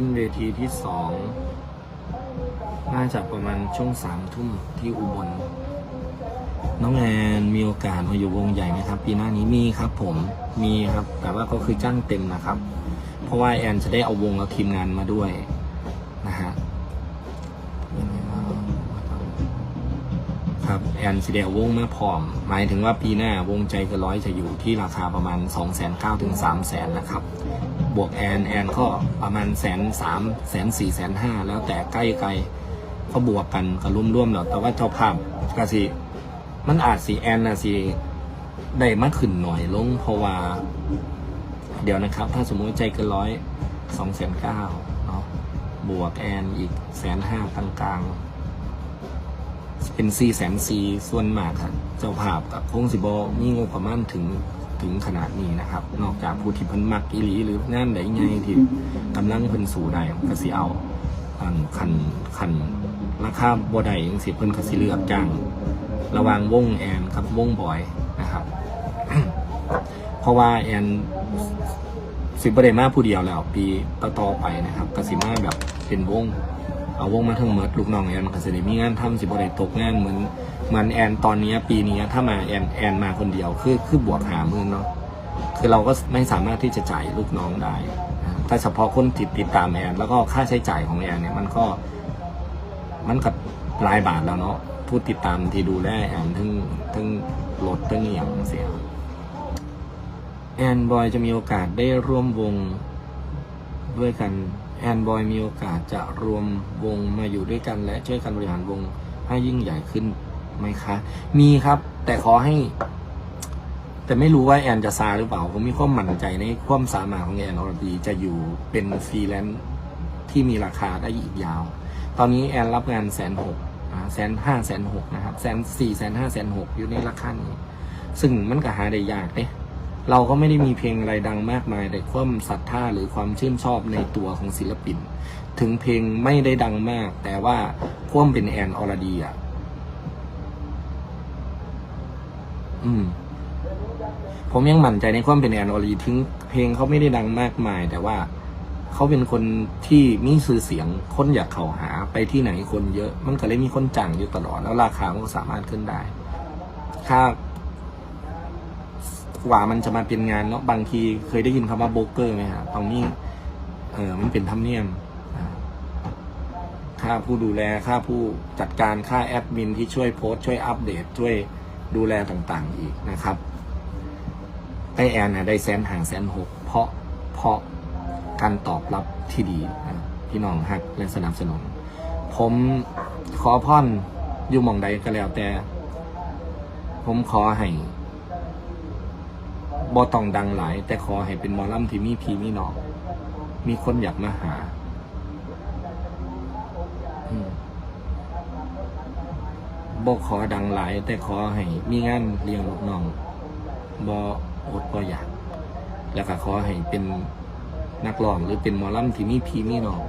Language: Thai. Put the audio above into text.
ขึ้นเวทีที่สองน่าจะประมาณช่วงสามทุ่มที่อุบล น้องแอนมีโอกาสมาอยู่วงใหญ่ไหมครับ ปีหน้านี้มีครับผมมีครับ แต่ว่าก็คือจ้างเต็มนะครับ เพราะว่าแอนจะได้เอาวงและทีมงานมาด้วย ครับแอนสิเดวงมาพร้อม หมายถึงว่าปีหน้าวงใจเกันร้อยจะอยู่ที่ราคาประมาณ 2 9 0 0 0ถึง3 0 0 0 0นะครับ บวกแอนแอนก็ประมาณแสนสามแสนสี่แสนห้าแล้วแต่ใกล้ไกลก็บวกกันก็ร่วมๆแล้วแต่ว่าเจ้าภาพก็สิ มันอาจสีแอนนะสีได้มากขึ้นหน่อยลงเพราะว่า เดี๋ยวนะครับ ถ้าสมมติใจเกินร้อยสองแสนเก้าเนาะบวกแอนอีกแสนห้ากลางๆ เป็นสี่แสนสี่ส่วนมากครับเจ้าภาพกับคงสิบอมีงบประมาณถึงถึงขนาดนี้นะครับ นอกจากผู้ที่เพิ่นมักอีหลีหรืองานใดไงที่กำลังเพิ่นสู่ได้ก็สิเอาอันคันคันราคาบ่ได้จังสิเพิ่นก็สิเลือกจ้าง ระวางวงแอนกับวงบอยนะครับ เพราะว่าแอนสิบประเดมาผู้เดียวแล้ว ปีต่อไปนะครับกสิมาแบบเป็นวง เอาวงมาทั้งหมดลูกน้องแอนก็จะได้มีงานทำสิบประเดตกงานเหมือนเหมือนแอนตอนนี้ปีนี้ถ้ามาแอนแอนมาคนเดียวคือคือบวกหามือเนาะคือเราก็ไม่สามารถที่จะจ่ายลูกน้องได้นะครับแต่เฉพาะคนติดติดตามแอนแล้วก็ค่าใช้จ่ายของแอนเนี่ยมันก็มันกับหลายบาทแล้วเนาะผู้ติดตามที่ดูแลแอนถึงถึงรถถึงอย่างเสียแอนบอยจะมีโอกาสได้ร่วมวงด้วยกัน แอนบอยมีโอกาสจะรวมวงมาอยู่ด้วยกัน และช่วยกันบริหารวงให้ยิ่งใหญ่ขึ้นไหมคะ มีครับ แต่ขอให้ แต่ไม่รู้ว่าแอนจะซาหรือเปล่า ผมมีความมั่นใจในความสามารถของแอนอรดีจะอยู่เป็นฟรีแลนซ์ที่มีราคาได้อีกยาว ตอนนี้แอนรับงานแสนหกแสนห้าแสนหกนะครับแสนสี่แสนห้าแสนหกอยู่ในราคานี้ ซึ่งมันก็หาได้ยากเด้ เราก็ไม่ได้มีเพลงอะไรดังมากมาย แต่ความศรัทธาหรือความชื่นชอบในตัวของศิลปิน ถึงเพลงไม่ได้ดังมาก แต่ว่าความเป็นแอนอรดีอะอืม ผมยังมั่นใจในความเป็นแอนอรดีถึงเพลงเขาไม่ได้ดังมากมาย แต่ว่าเขาเป็นคนที่มีสื่อเสียงคนอยากเข้าหาไปที่ไหนคนเยอะ มันก็เลยมีคนจ้างอยู่ตลอด แล้วราคามันก็สามารถขึ้นได้ ค่า กว่ามันจะมาเป็นงานเนาะบางทีเคยได้ยินคำว่าโบรกเกอร์ไหมฮะตรงนี้ เออมันเป็นธรรมเนียมค่าผู้ดูแลค่าผู้จัดการค่าแอดมินที่ช่วยโพสต์ช่วยอัปเดตช่วยดูแลต่างๆอีกนะครับไอแอนนะได้แสนห่างแสนหกเพราะเพราะการตอบรับที่ดีนะพี่น้องฮักและสนับสนุน ผมขอพ่อนอยู่มองใดก็แล้วแต่ ผมขอให้ บอต้องดังหลาย แต่ขอให้เป็นหมอลำที่มีพีมีน้อง มีคนอยากมาหาบอขอดังหลาย แต่ขอให้มีงานเลี้ยงลูกน้องบออดบออยาก แล้วก็ขอให้เป็นนักร้องหรือเป็นหมอลำที่มีพีมีน้อง